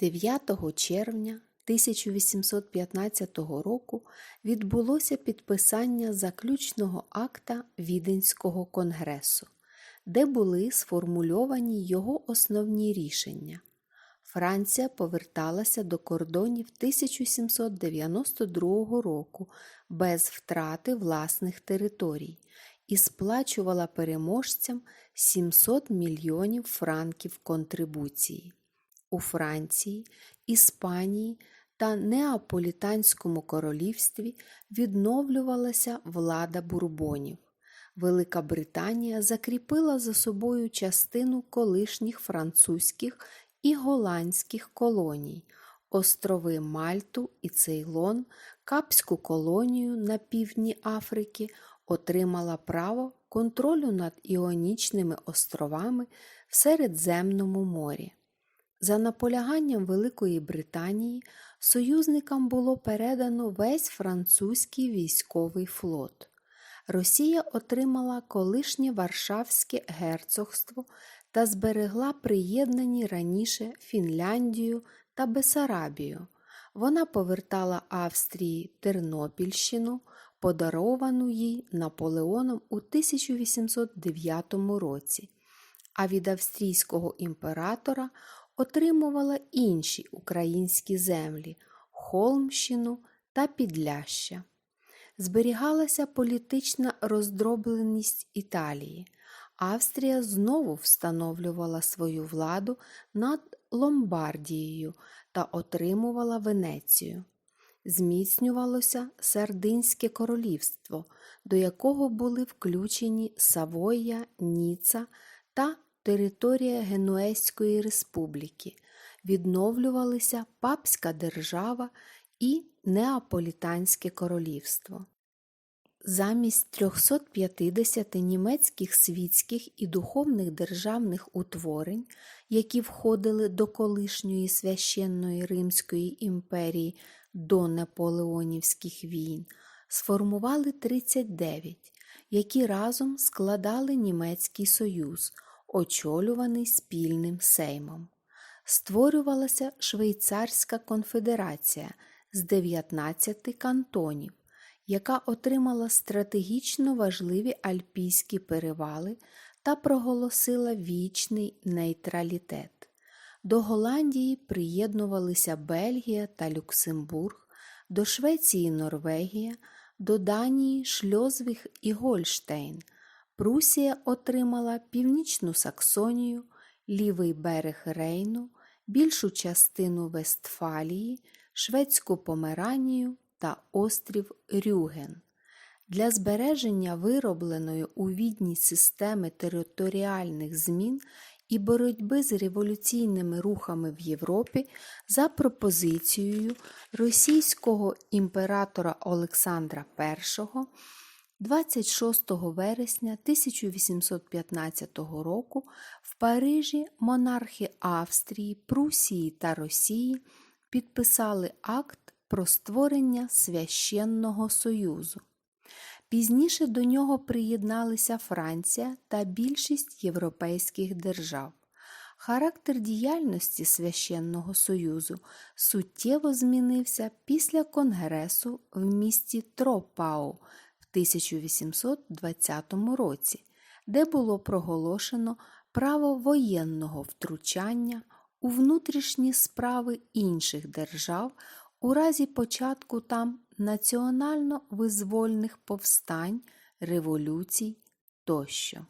9 червня 1815 року відбулося підписання заключного акта Віденського конгресу, де були сформульовані його основні рішення. Франція поверталася до кордонів 1792 року без втрати власних територій і сплачувала переможцям 700 мільйонів франків контрибуції. У Франції, Іспанії та Неаполітанському королівстві відновлювалася влада бурбонів. Велика Британія закріпила за собою частину колишніх французьких і голландських колоній, острови Мальту і Цейлон, Капську колонію на півдні Африки отримала право контролю над Іонічними островами в Середземному морі. За наполяганням Великої Британії союзникам було передано весь французький військовий флот. Росія отримала колишнє Варшавське герцогство та зберегла приєднані раніше Фінляндію та Бесарабію. Вона повертала Австрії Тернопільщину, подаровану їй Наполеоном у 1809 році, а від австрійського імператора отримувала інші українські землі Холмщину та Підляща. Зберігалася політична роздробленість Італії. Австрія знову встановлювала свою владу над Ломбардією та отримувала Венецію. Зміцнювалося Сардинське королівство, до якого були включені Савоя, Ніца та територія Генуезької республіки, відновлювалися Папська держава і Неаполітанське королівство. Замість 350 німецьких світських і духовних державних утворень, які входили до колишньої священної Римської імперії до Наполеонівських війн, сформували 39, які разом складали Німецький Союз, очолюваний спільним сеймом. Створювалася Швейцарська конфедерація з 19 кантонів, яка отримала стратегічно важливі альпійські перевали та проголосила вічний нейтралітет. До Голландії приєднувалися Бельгія та Люксембург, до Швеції Норвегія, до Данії Шльозвіг і Гольштейн. Прусія отримала Північну Саксонію, лівий берег Рейну, більшу частину Вестфалії, Шведську Померанію та острів Рюген. Для збереження виробленої у відні системи територіальних змін і боротьби з революційними рухами в Європі за пропозицією російського імператора Олександра І 26 вересня 1815 року в Парижі монархи Австрії, Прусії та Росії підписали акт про створення священного союзу. Пізніше до нього приєдналися Франція та більшість європейських держав. Характер діяльності Священного Союзу суттєво змінився після Конгресу в місті Тропау 1820 році, де було проголошено право воєнного втручання у внутрішні справи інших держав у разі початку там національно визвольних повстань, революцій тощо.